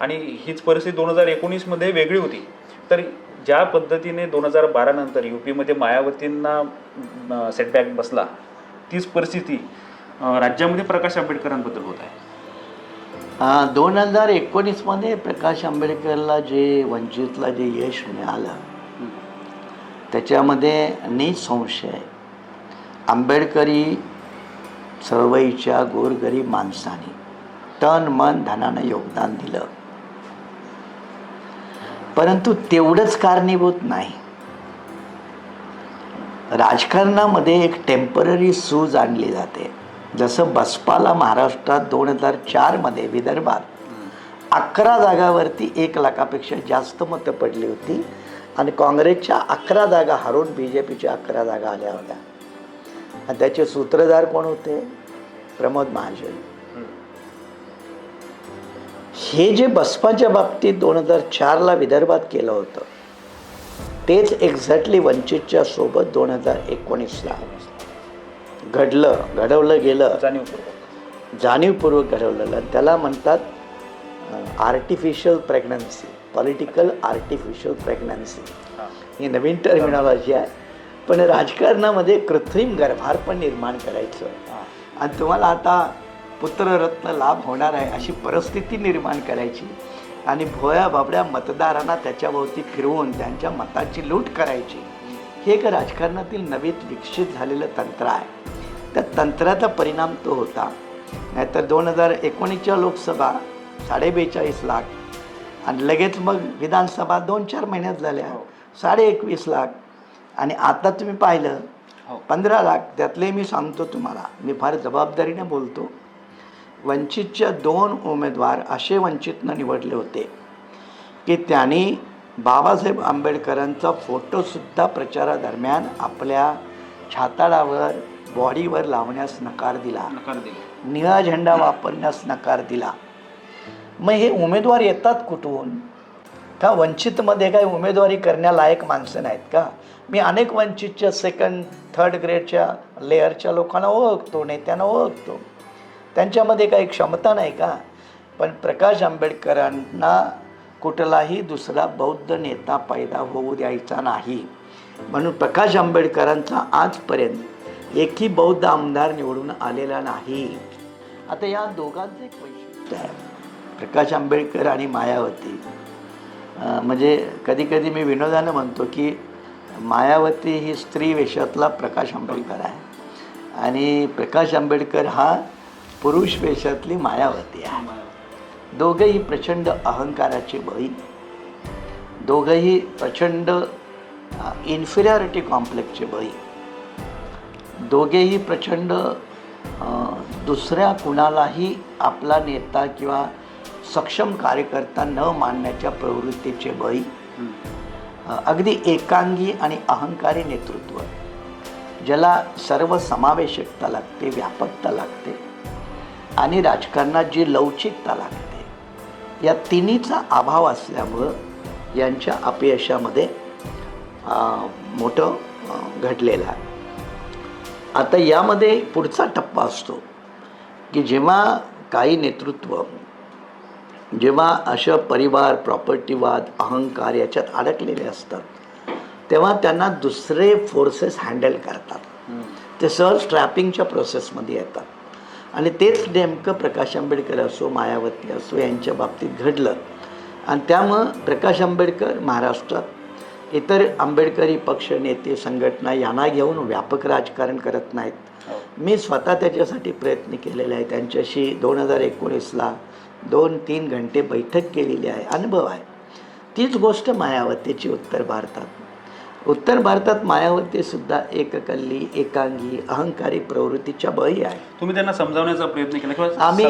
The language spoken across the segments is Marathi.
आणि हीच परिस्थिती दोन हजार एकोणीसमध्ये वेगळी होती. तर ज्या पद्धतीने दोन हजार बारानंतर यू पीमध्ये मायावतींना सेटबॅक बसला तीच परिस्थिती राज्यामध्ये प्रकाश आंबेडकरांबद्दल होत आहे. दोन हजार एकोणीसमध्ये प्रकाश आंबेडकरला जे वंचितला जे यश मिळालं त्याच्यामध्ये निसंशय आंबेडकरी चळवळीच्या गोरगरीब माणसाने तन मन धनानं योगदान दिलं. परंतु तेवढंच कारणीभूत नाही. राजकारणामध्ये एक टेंपररी सूज आणली जाते. जसं बसपाला महाराष्ट्रात दोन हजार चारमध्ये विदर्भात अकरा जागावरती एक लाखापेक्षा जास्त मतं पडली होती आणि काँग्रेसच्या अकरा जागा हरून बी जे पीच्या अकरा जागा आल्या होत्या. आणि त्याचे सूत्रधार कोण होते? प्रमोद महाजन. हे जे बसपाच्या बाबतीत दोन हजार चारला विदर्भात केलं होतं तेच एक्झॅक्टली वंचितच्या सोबत दोन हजार एकोणीसला घडलं घडवलं गेलं. जाणीवपूर्वक. जाणीवपूर्वक घडवलेलं त्याला म्हणतात artificial pregnancy political artificial pregnancy हां. नवीन टर्मिनॉलॉजी आहे. पण राजकारणामध्ये कृत्रिम गर्भारपण निर्माण करायचं. आणि तुम्हाला आता पुत्ररत्न लाभ होणार आहे अशी परिस्थिती निर्माण करायची आणि भोया बाबड्या मतदारांना त्याच्याभोवती फिरवून त्यांच्या मताची लूट करायची. हे एक राजकारणातील नवीन विकसित झालेलं तंत्र आहे. त्या तंत्राचा परिणाम तो होता. नाहीतर दोन हजार एकोणीसच्या लोकसभा साडे बेचाळीस लाख आणि लगेच मग विधानसभा दोन चार महिन्यात झाल्या. हो. साडे एकवीस लाख आणि आता तुम्ही पाहिलं हो. पंधरा लाख त्यातले मी सांगतो तुम्हाला. मी फार जबाबदारीने बोलतो. वंचितच्या दोन उमेदवार असे वंचितनं निवडले होते की त्यांनी बाबासाहेब आंबेडकरांचा फोटोसुद्धा प्रचारादरम्यान आपल्या छाताडावर बॉडीवर लावण्यास नकार दिला. नकार दिले. निळा झेंडा वापरण्यास नकार दिला. मग हे उमेदवार येतात कुठून? का वंचितमध्ये काही उमेदवारी करण्यालायक माणसं नाहीत का? मी अनेक वंचितच्या सेकंड थर्ड ग्रेडच्या लेअरच्या लोकांना ओळखतो नेत्यांना ओळखतो. त्यांच्यामध्ये काही क्षमता नाही का? पण प्रकाश आंबेडकरांना कुठलाही दुसरा बौद्ध नेता पैदा होऊ द्यायचा नाही. म्हणून प्रकाश आंबेडकरांचा आजपर्यंत एकही बौद्ध आमदार निवडून आलेला नाही. आता या दोघांचं एक वैशिष्ट्य आहे. प्रकाश आंबेडकर आणि मायावती. म्हणजे कधीकधी मी विनोदानं म्हणतो की मायावती ही स्त्री वेशातला प्रकाश आंबेडकर आहे. आणि प्रकाश आंबेडकर हा पुरुष वेशातली मायावती आहे. दोघंही प्रचंड अहंकाराचे बळी दोघंही प्रचंड इन्फिरियॉरिटी कॉम्प्लेक्सचे बळी दोघेही प्रचंड दुसऱ्या कुणालाही आपला नेता किंवा सक्षम कार्यकर्ता न मानण्याच्या प्रवृत्तीचे बळी अगदी एकांगी आणि अहंकारी नेतृत्व. ज्याला सर्व समावेशकता लागते व्यापकता लागते. आणि राजकारणात जी लवचिकता लागते या तिन्हीचा अभाव असल्यामुळं यांच्या अपयशामध्ये मोठं घडलेलं आहे. आता यामध्ये पुढचा टप्पा असतो की जेव्हा काही नेतृत्व जेव्हा अशा परिवार प्रॉपर्टीवाद अहंकार याच्यात अडकलेले असतात तेव्हा त्यांना दुसरे फोर्सेस हँडल करतात. ते सहज ट्रॅपिंगच्या प्रोसेसमध्ये येतात. आणि तेच नेमकं प्रकाश आंबेडकर असो मायावती असो यांच्या बाबतीत घडलं. आणि त्यामुळं प्रकाश आंबेडकर महाराष्ट्रात इतर आंबेडकरी पक्ष नेते संघटना यांना घेऊन व्यापक राजकारण करत नाहीत. मी स्वतः त्याच्यासाठी प्रयत्न केलेले आहे. त्यांच्याशी दोन हजार एकोणीसला दोन तीन घंटे बैठक केलेली आहे. अनुभव आहे. तीच गोष्ट मायावतीची उत्तर भारतात. उत्तर भारतात मायावतीसुद्धा एककल्ली एकांगी अहंकारी प्रवृत्तीच्या बळी आहे. तुम्ही त्यांना समजावण्याचा प्रयत्न केला आम्ही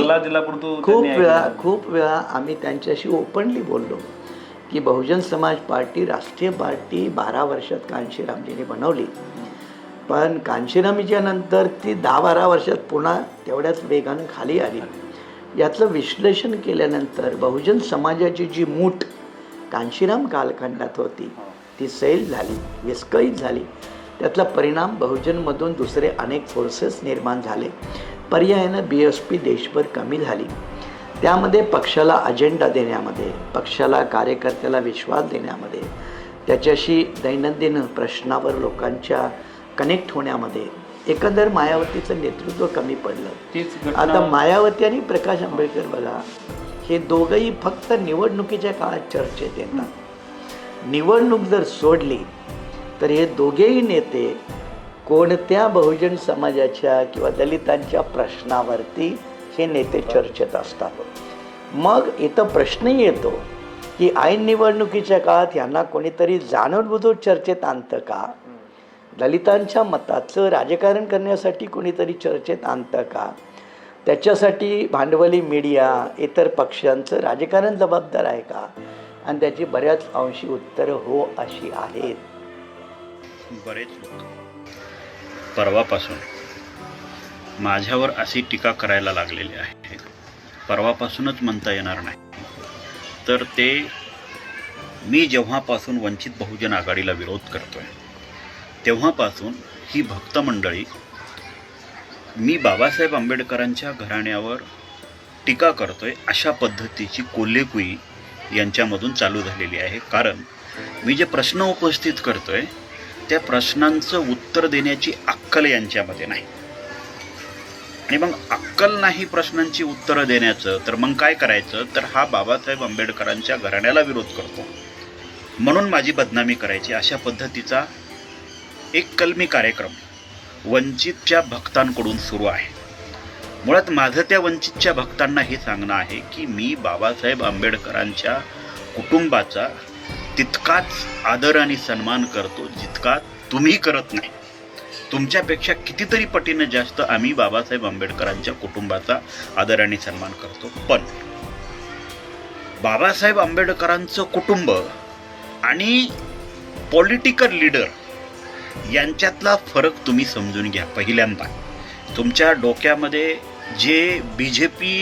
खूप वेळा. खूप वेळा आम्ही त्यांच्याशी ओपनली बोललो की बहुजन समाज पार्टी राष्ट्रीय पार्टी बारा वर्षात कांशीरामजीने बनवली. पण कांशीरामजीच्या नंतर ती दहा बारा वर्षात पुन्हा तेवढ्याच वेगानं खाली आली. यातलं विश्लेषण केल्यानंतर बहुजन समाजाची जी मूठ कांशीराम कालखंडात होती ती सैल झाली विस्कळीत झाली. त्यातला परिणाम बहुजनमधून दुसरे अनेक फोर्सेस निर्माण झाले. पर्यायानं बी एस पी देशभर कमी झाली. त्यामध्ये पक्षाला अजेंडा देण्यामध्ये पक्षाला कार्यकर्त्याला विश्वास देण्यामध्ये त्याच्याशी दैनंदिन प्रश्नावर लोकांच्या कनेक्ट होण्यामध्ये एकंदर मायावतीचं नेतृत्व कमी पडलं. आता मायावती आणि प्रकाश आंबेडकर बघा हे दोघंही फक्त निवडणुकीच्या काळात चर्चेत येतात. निवडणूक जर सोडली तर हे दोघेही नेते कोणत्या बहुजन समाजाच्या किंवा दलितांच्या प्रश्नावरती हे नेते चर्चेत असतात? मग इथं प्रश्नही येतो की ऐन निवडणुकीच्या काळात यांना कोणीतरी जाणूनबुजून चर्चेत आणतं का? दलितांच्या मताचं राजकारण करण्यासाठी कोणीतरी चर्चेत आणतं का? त्याच्यासाठी भांडवली मीडिया इतर पक्षांचं राजकारण जबाबदार आहे का? आणि त्याची बऱ्याच अंशी उत्तरं हो अशी आहेत. बरेच लोक. परवापासून. माझ्यावर अशी टीका करायला लागलेली आहे. परवापासूनच म्हणता येणार नाही. तर ते मी जेव्हापासून वंचित बहुजन आघाडीला विरोध करतोय तेव्हापासून ही भक्त मंडळी मी बाबासाहेब आंबेडकरांच्या घराण्यावर टीका करतोय अशा पद्धतीची कोल्हेकुई यांच्यामधून चालू झालेली आहे. कारण मी जे प्रश्न उपस्थित करतो आहे त्या प्रश्नांचं उत्तर देण्याची अक्कल यांच्यामध्ये नाही. आणि मग अक्कल नाही प्रश्नांची उत्तरं देण्याचं तर मग काय करायचं? तर हा बाबासाहेब आंबेडकरांच्या घराण्याला विरोध करतो. म्हणून माझी बदनामी करायची. अशा पद्धतीचा एक कलमी कार्यक्रम वंचितच्या भक्तांकडून सुरू आहे. मुळात माझं त्या वंचितच्या भक्तांना हे सांगणं आहे की मी बाबासाहेब आंबेडकरांच्या कुटुंबाचा तितकाच आदर आणि सन्मान करतो जितका तुम्ही करत नाही. तुमच्यापेक्षा कितीतरी पटीनं जास्त आम्ही बाबासाहेब आंबेडकरांच्या कुटुंबाचा आदर आणि सन्मान करतो. पण बाबासाहेब आंबेडकरांचं कुटुंब आणि पॉलिटिकल लीडर यांच्यातला फरक तुम्ही समजून घ्या पहिल्यांदा. तुमच्या डोक्यामध्ये जे बी जे पी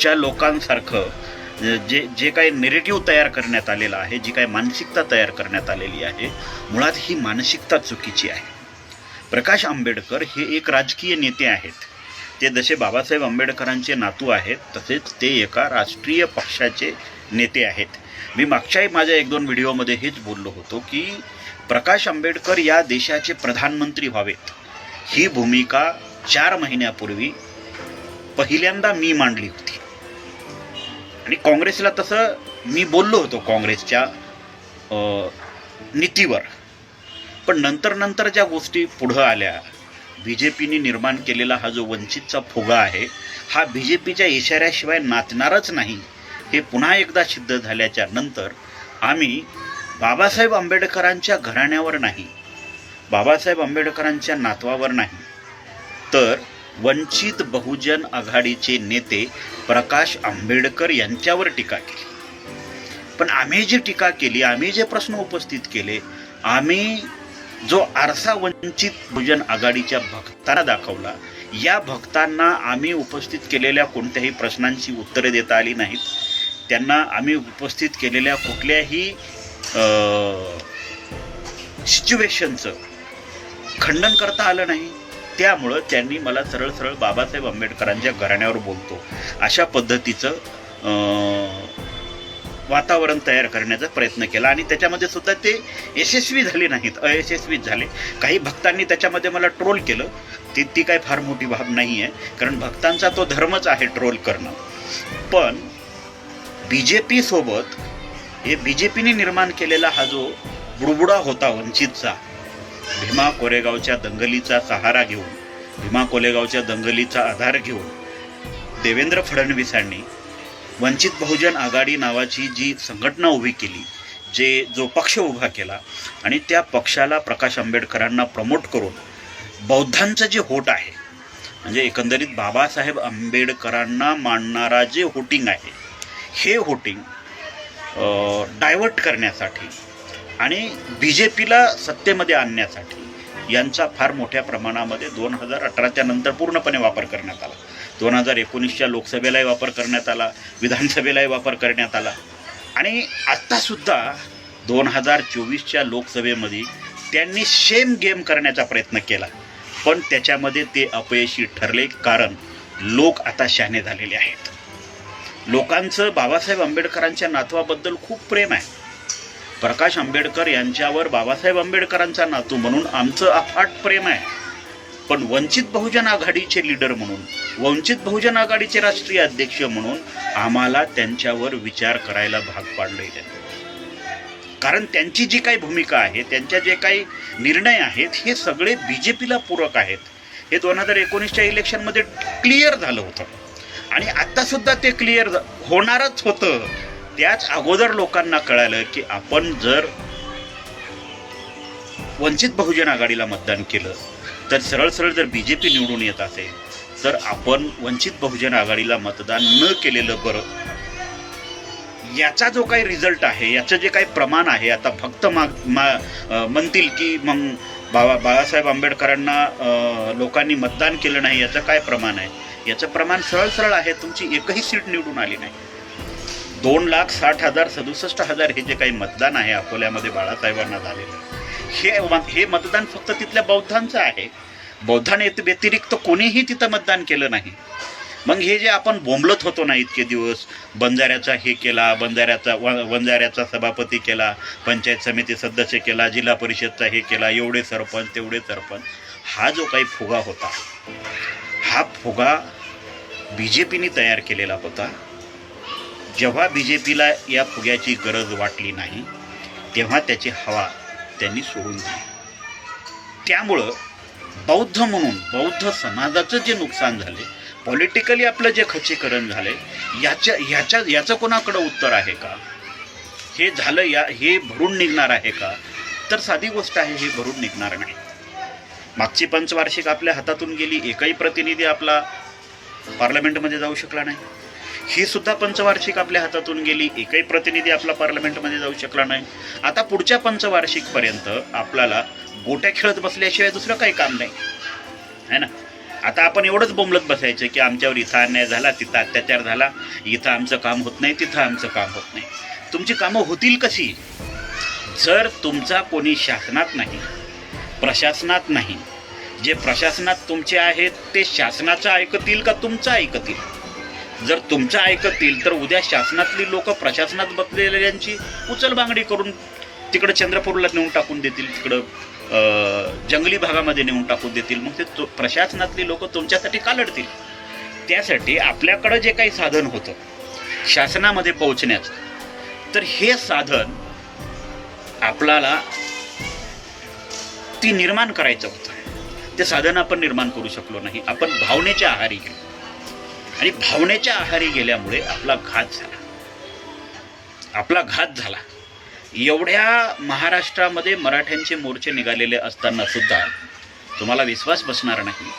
च्या लोकांसारखं जे जे काही नेरेटिव्ह तयार करण्यात आलेलं आहे जी काही मानसिकता तयार करण्यात आलेली आहे मुळात ही मानसिकता चुकीची आहे. प्रकाश आंबेडकर हे एक राजकीय नेते आहेत. ते जसे बाबासाहेब आंबेडकरांचे नातू आहेत तसेच ते एका राष्ट्रीय पक्षाचे नेते आहेत. मी मागच्याही माझ्या एक दोन व्हिडिओमध्ये हेच बोललो होतो की प्रकाश आंबेडकर या देशाचे प्रधानमंत्री व्हावेत. ही भूमिका चार महिन्यापूर्वी पहिल्यांदा मी मांडली होती. आणि काँग्रेसला तसं मी बोललो होतो काँग्रेसच्या नीतीवर. पण नंतर नंतर ज्या गोष्टी पुढं आल्या बी जे पीने निर्माण केलेला हा जो वंचितचा फुगा आहे हा बी जे पीच्या इशाऱ्याशिवाय नाचणारच नाही हे पुन्हा एकदा सिद्ध झाल्याच्यानंतर आम्ही बाबासाहेब आंबेडकरांच्या घराण्यावर नाही बाबासाहेब आंबेडकरांच्या नातवावर नाही तर वंचित बहुजन आघाडीचे नेते प्रकाश आंबेडकर यांच्यावर टीका केली. पण आम्ही जी टीका केली आम्ही जे प्रश्न उपस्थित केले आम्ही जो आरसा वंचित बहुजन आघाडीच्या भक्तांना दाखवला या भक्तांना आम्ही उपस्थित केलेल्या कोणत्याही प्रश्नांची उत्तरे देता आली नाहीत. त्यांना आम्ही उपस्थित केलेल्या कुठल्याही सिच्युएशनचं खंडन करता आलं नाही. त्यामुळं त्यांनी मला सरळ सरळ बाबासाहेब आंबेडकरांच्या घराण्यावर बोलतो. अशा पद्धतीचं वातावरण तयार करण्याचा प्रयत्न केला. आणि त्याच्यामध्ये सुद्धा ते यशस्वी झाले नाहीत अयशस्वीच झाले. काही भक्तांनी त्याच्यामध्ये मला ट्रोल केलं. ती ती काही फार मोठी बाब नाही आहे कारण भक्तांचा तो धर्मच आहे ट्रोल करणं. पण बी जे पीसोबत हे बी जे पीने निर्माण केलेला हा जो बुडबुडा होता वंचितचा भीमा कोरेगावच्या दंगलीचा सहारा घेऊन भीमा कोरेगावच्या दंगलीचा आधार घेऊन देवेंद्र फडणवीसांनी वंचित बहुजन आघाडी नावाची जी संघटना उभी केली जे जो पक्ष उभा केला आणि त्या पक्षाला प्रकाश आंबेडकरांना प्रमोट करून बौद्धांचं जे होट आहे म्हणजे एकंदरीत बाबासाहेब आंबेडकरांना मानणारा जे होटिंग आहे हे होटिंग डायव्हर्ट करण्यासाठी आणि बी जे पीला सत्तेमध्ये आणण्यासाठी यांचा फार मोठ्या प्रमाणामध्ये दोन हजार अठराच्या नंतर पूर्णपणे वापर करण्यात आला. दोन हजार एकोणीसच्या लोकसभेलाही वापर करण्यात आला विधानसभेलाही वापर करण्यात आला. आणि आत्तासुद्धा दोन हजार चोवीसच्या लोकसभेमध्ये त्यांनी सेम गेम करण्याचा प्रयत्न केला. पण त्याच्यामध्ये ते अपयशी ठरले कारण लोक आता शहाणे झालेले आहेत. लोकांचं बाबासाहेब आंबेडकरांच्या नातवाबद्दल खूप प्रेम आहे. प्रकाश आंबेडकर यांच्यावर बाबासाहेब आंबेडकरांचा नातू म्हणून आमचं अफाट प्रेम आहे. पण वंचित बहुजन आघाडीचे लीडर म्हणून वंचित बहुजन आघाडीचे राष्ट्रीय अध्यक्ष म्हणून आम्हाला त्यांच्यावर विचार करायला भाग पाडले कारण त्यांची जी काही भूमिका आहे त्यांच्या जे काही निर्णय आहेत हे सगळे बी जे पीला पूरक आहेत. हे दोन हजार एकोणीसच्या इलेक्शनमध्ये क्लिअर झालं होतं. आणि आत्तासुद्धा ते क्लिअर होणारच होतं. त्याच अगोदर लोकांना कळालं की आपण जर वंचित बहुजन आघाडीला मतदान केलं तर सरळ सरळ जर बी जे पी निवडून येत असेल तर आपण वंचित बहुजन आघाडीला मतदान न केलेलं बरं. याचा जो काही रिझल्ट आहे याचं जे काही प्रमाण आहे आता फक्त माग मा म्हणतील की मग बाबा बाळासाहेब आंबेडकरांना लोकांनी मतदान केलं नाही याचं काय प्रमाण आहे? याचं प्रमाण सरळ सरळ आहे तुमची एकही सीट निवडून आली नाही. दोन लाख साठ हजार सदुसष्ट हजार हे जे काही मतदान आहे अकोल्यामध्ये बाळासाहेबांना झालेलं. हे हे मतदान फक्त तिथल्या बौद्धांचं आहे. बौद्धाने व्यतिरिक्त कोणीही तिथं मतदान केलं नाही. मग हे जे आपण बोंबलत होतो ना इतके दिवस बंजाऱ्याचा हे केला बंजाऱ्याचा व बंजाऱ्याचा सभापती केला पंचायत समिती सदस्य केला जिल्हा परिषदचा हे केला एवढे सरपंच तेवढे सरपंच. हा जो काही फुगा होता हा फुगा बी जे पीने तयार केलेला होता. जेव्हा बी जे पीला या फुग्याची गरज वाटली नाही तेव्हा त्याची हवा त्यांनी सोडून दिली. त्यामुळं बौद्ध म्हणून बौद्ध समाजाचं जे नुकसान झाले पॉलिटिकली आपलं जे खचीकरण झाले याच्या ह्याच्या याचं कोणाकडं उत्तर आहे का? हे झालं या हे भरून निघणार आहे का? तर साधी गोष्ट आहे हे भरून निघणार नाही. मागची पंचवार्षिक आपल्या हातातून गेली एकही प्रतिनिधी आपला पार्लमेंटमध्ये जाऊ शकला नाही. ही सुद्धा पंचवार्षिक आपल्या हातातून गेली. एकही प्रतिनिधी आपला पार्लमेंटमध्ये जाऊ शकला नाही. आता पुढच्या पंचवार्षिकपर्यंत आपल्याला गोट्या खेळत बसल्याशिवाय दुसरं काही काम नाही. है ना? आता आपण एवढंच बोंबलत बसायचं की आमच्यावर इथं अन्याय झाला तिथं अत्याचार झाला. इथं आमचं काम होत नाही तिथं आमचं काम होत नाही. तुमची कामं होतील कशी? जर तुमचा कोणी शासनात नाही प्रशासनात नाही जे प्रशासनात तुमचे आहेत ते शासनाचं ऐकतील का तुमचं ऐकतील? जर तुमचं ऐकतील तर उद्या शासनातली लोक प्रशासनात बसलेल्यांची उचलबांगडी करून तिकडं चंद्रपूरला नेऊन टाकून देतील तिकडं जंगली भागामध्ये नेऊन टाकून देतील. मग ते तो- प्रशासनातली लोक तुमच्यासाठी कालडतील. त्यासाठी आपल्याकडं जे काही साधन होतं शासनामध्ये पोहोचण्याचं तर हे साधन आपल्याला ती निर्माण करायचं होतं. ते साधन आपण निर्माण करू शकलो नाही. आपण भावनेच्या आहारी गेलो. आणि भावनेच्या आहारी गेल्यामुळे आपला घात झाला. आपला घात झाला. एवढ्या महाराष्ट्रामध्ये मराठ्यांचे मोर्चे निघालेले असताना सुद्धा तुम्हाला विश्वास बसणार नाही.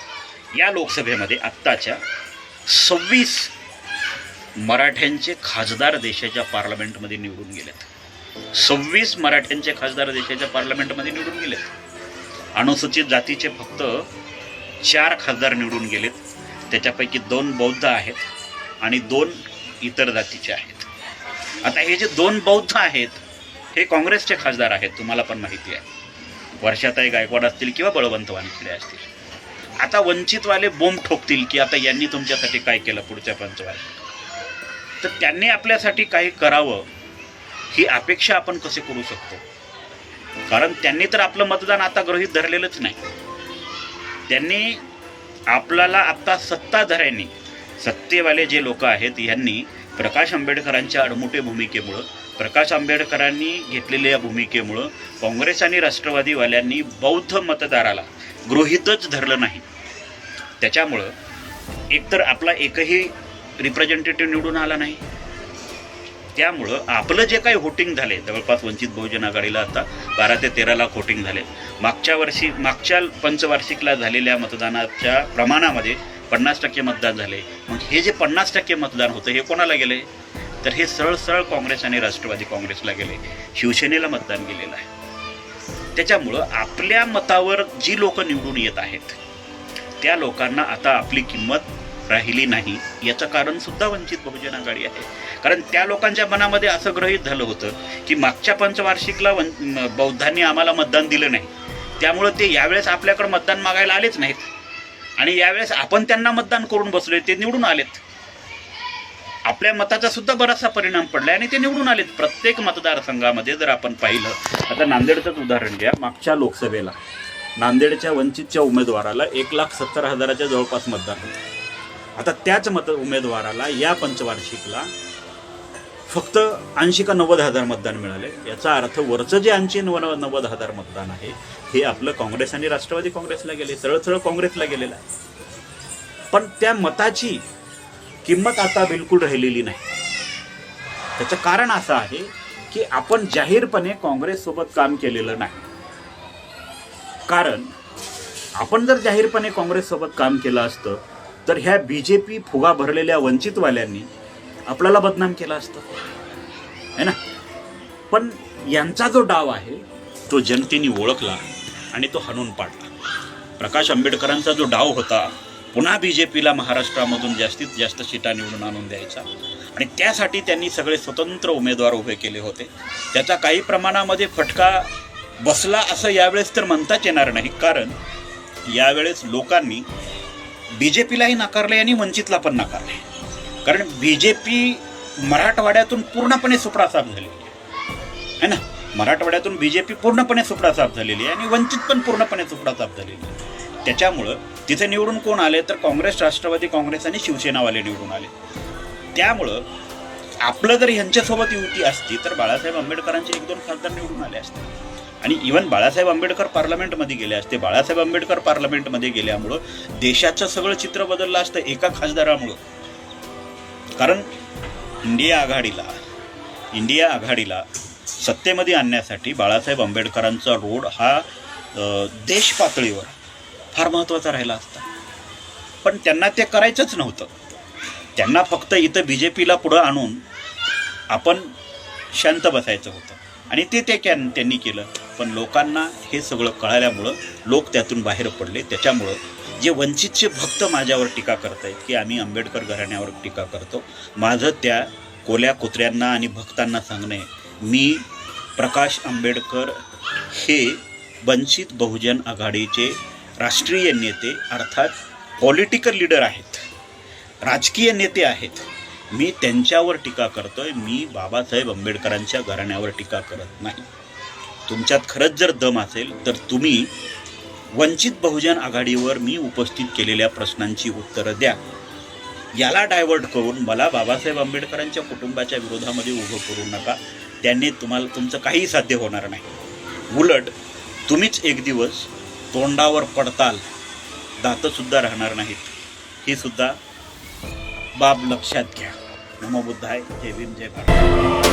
या लोकसभेमध्ये आत्ताच्या सव्वीस मराठ्यांचे खासदार देशाच्या पार्लमेंटमध्ये निवडून गेलेत. सव्वीस मराठ्यांचे खासदार देशाच्या पार्लमेंटमध्ये निवडून गेलेत. अनुसूचित जातीचे फक्त चार खासदार निवडून गेलेत. त्याच्यापैकी दोन बौद्ध आहेत आणि दोन इतर जातीचे आहेत. आता हे जे दोन बौद्ध आहेत हे काँग्रेसचे खासदार आहेत तुम्हाला पण माहिती आहे. वर्षाताई गायकवाड असतील किंवा बळवंत वानखेडे असतील. आता वंचितवाले बोंब ठोकतील की आता यांनी तुमच्यासाठी काय केलं पुढच्या पंचवार्षिक? तर त्यांनी आपल्यासाठी काही करावं ही अपेक्षा आपण कसे करू शकतो? कारण त्यांनी तर आपलं मतदान आता गृहीत धरलेलंच नाही. त्यांनी आपल्याला आता सत्ताधाऱ्यांनी सत्तेवाले जे लोक आहेत यांनी प्रकाश आंबेडकरांच्या अडमुटे भूमिकेमुळं प्रकाश आंबेडकरांनी घेतलेल्या या भूमिकेमुळं काँग्रेस आणि राष्ट्रवादीवाल्यांनी बौद्ध मतदाराला गृहितच धरलं नाही. त्याच्यामुळं एकतर आपला एकही रिप्रेझेंटेटिव्ह निवडून आला नाही त्यामुळं आपलं जे काही व्होटिंग झाले जवळपास वंचित बहुजन आघाडीला आता बारा ते तेरा लाख व्होटिंग झाले. मागच्या वर्षी मागच्या पंचवार्षिकला झालेल्या मतदानाच्या प्रमाणामध्ये पन्नास टक्के मतदान झाले. मग हे जे पन्नास टक्के मतदान होतं हे कोणाला गेले? तर हे सरळ सरळ काँग्रेस आणि राष्ट्रवादी काँग्रेसला गेले. शिवसेनेला मतदान गेलेलं आहे. त्याच्यामुळं आपल्या मतावर जी लोक निवडून येत आहेत त्या लोकांना आता आपली किंमत राहिली नाही याचं कारण सुद्धा वंचित बहुजन आघाडी आहे. कारण त्या लोकांच्या मनामध्ये असं ग्रहित झालं होतं की मागच्या पंचवार्षिकला वन बौद्धांनी आम्हाला मतदान दिलं नाही. त्यामुळं ते यावेळेस आपल्याकडं मतदान मागायला आलेच नाहीत. आणि यावेळेस आपण त्यांना मतदान करून बसलोय ते निवडून आलेत. आपल्या मताचा सुद्धा बराचसा परिणाम पडला आणि ते निवडून आलेत प्रत्येक मतदारसंघामध्ये जर आपण पाहिलं. आता नांदेडचंच उदाहरण घ्या मागच्या लोकसभेला. नांदेडच्या वंचितच्या उमेदवाराला एक लाख सत्तर हजाराच्या जवळपास मतदान होतं. आता त्याच मत उमेदवाराला या पंचवार्षिकला फक्त ऐंशी का नव्वद हजार मतदान मिळाले. याचा अर्थ वरचं जे ऐंशी नव्वद नव्वद हजार मतदान आहे हे आपलं काँग्रेस आणि राष्ट्रवादी काँग्रेसला गेले सरळ काँग्रेसला गेलेलं आहे. पण त्या मताची किंमत आता बिलकुल राहिलेली नाही. त्याचं कारण असं आहे की आपण जाहीरपणे काँग्रेससोबत काम केलेलं नाही. कारण आपण जर जाहीरपणे काँग्रेससोबत काम केलं असतं तर ह्या बी जे पी फुगा भरलेल्या वंचितवाल्यांनी आपल्याला बदनाम केला असतं. है ना? पण यांचा जो डाव आहे तो जनतेने ओळखला आणि तो हाणून पाडला. प्रकाश आंबेडकरांचा जो डाव होता पुन्हा बी जे पीला महाराष्ट्रामधून जास्तीत जास्त सीटा निवडून आणून द्यायचा. आणि त्यासाठी त्यांनी सगळे स्वतंत्र उमेदवार उभे केले होते. त्याचा काही प्रमाणामध्ये फटका बसला असं यावेळेस तर म्हणताच येणार नाही कारण यावेळेस लोकांनी बी जे पीलाही नाकारले आणि वंचितला पण नाकारले कारण बी जे पी मराठवाड्यातून पूर्णपणे सुप्रासाप झालेली आहे. है ना? मराठवाड्यातून बी जे पी पूर्णपणे सुप्रासाप झालेली आहे आणि वंचित पण पूर्णपणे सुप्रासाप झालेली आहे. त्याच्यामुळं तिथे निवडून कोण आले तर काँग्रेस राष्ट्रवादी काँग्रेस आणि शिवसेनावाले निवडून आले. त्यामुळं आपलं जर ह्यांच्यासोबत युती असती तर बाळासाहेब आंबेडकरांचे एक दोन खासदार निवडून आले असते. आणि इवन बाळासाहेब आंबेडकर पार्लमेंटमध्ये गेले असते. बाळासाहेब आंबेडकर पार्लमेंटमध्ये गेल्यामुळं देशाचं सगळं चित्र बदललं असतं एका खासदारामुळं. कारण इंडिया आघाडीला इंडिया आघाडीला सत्तेमध्ये आणण्यासाठी बाळासाहेब आंबेडकरांचा रोड हा देश पातळीवर फार महत्त्वाचा राहिला असता. पण त्यांना ते करायचंच नव्हतं. त्यांना फक्त इथं बी जे पीला पुढं आणून आपण शांत बसायचं होतं. आणि ते ते कॅन त्यांनी केलं. पण लोकांना हे सगळं कळाल्यामुळं लोक त्यातून बाहेर पडले. त्याच्यामुळं जे वंचितचे भक्त माझ्यावर टीका करतायत की आम्ही आंबेडकर घराण्यावर टीका करतो माझं त्या कोल्या कुत्र्यांना आणि भक्तांना सांगणे मी प्रकाश आंबेडकर हे वंचित बहुजन आघाडीचे राष्ट्रीय नेते अर्थात पॉलिटिकल लीडर आहेत राजकीय नेते आहेत. मी त्यांच्यावर टीका करतोय मी बाबासाहेब आंबेडकरांच्या घराण्यावर टीका करत नाही. तुमच्यात खरंच जर दम असेल तर तुम्ही वंचित बहुजन आघाडीवर मी उपस्थित केलेल्या प्रश्नांची उत्तरं द्या. याला डायव्हर्ट करून मला बाबासाहेब आंबेडकरांच्या कुटुंबाच्या विरोधामध्ये उभं करू नका. त्यांनी तुम्हाला तुमचं काही साध्य होणार नाही. उलट तुम्हीच एक दिवस तोंडावर पडताल दातंसुद्धा राहणार नाहीत. ही सुद्धा बाब लक्षात घ्या. नमो बुद्धाय. जय भीम जय भारत.